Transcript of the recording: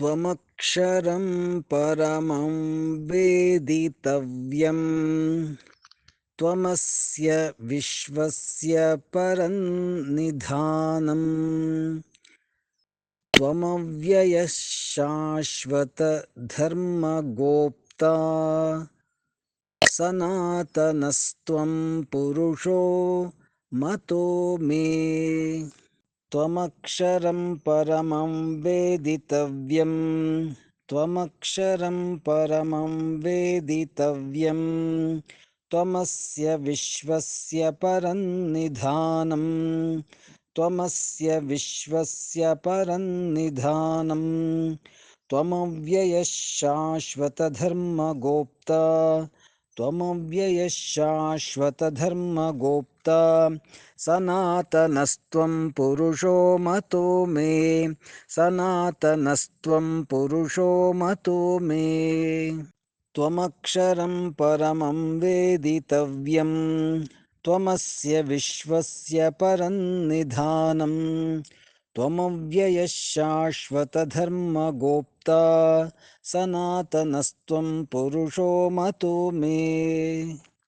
त्वमक्षरं परमं वेदितव्यम्। त्वमस्य विश्वस्य परन्निधानम् त्वमव्ययः शाश्वतधर्मगोप्ता सनातनस्त्वं पुरुषो मतो मे। त्वमक्षरं परमं वेदितव्यम्। त्वमक्षरं परमं वेदितव्यम्। त्वमस्य विश्वस्य परन्निधानम् त्वमस्य विश्वस्य परन्निधानम् त्वमव्ययः शाश्वतधर्मगोप्ता त्वमव्ययः शाश्वतधर्मगोप्ता सनातनस्त्वं पुरुषो मतो मे सनातनस्त्वं पुरुषो मतो मे। त्वमक्षरं परमं वेदितव्यम् त्वमस्य विश्वस्य परन्निधानम् त्वमव्ययः शाश्वतधर्मगोप्ता सनातनस्त्वं पुरुषो मतो मे।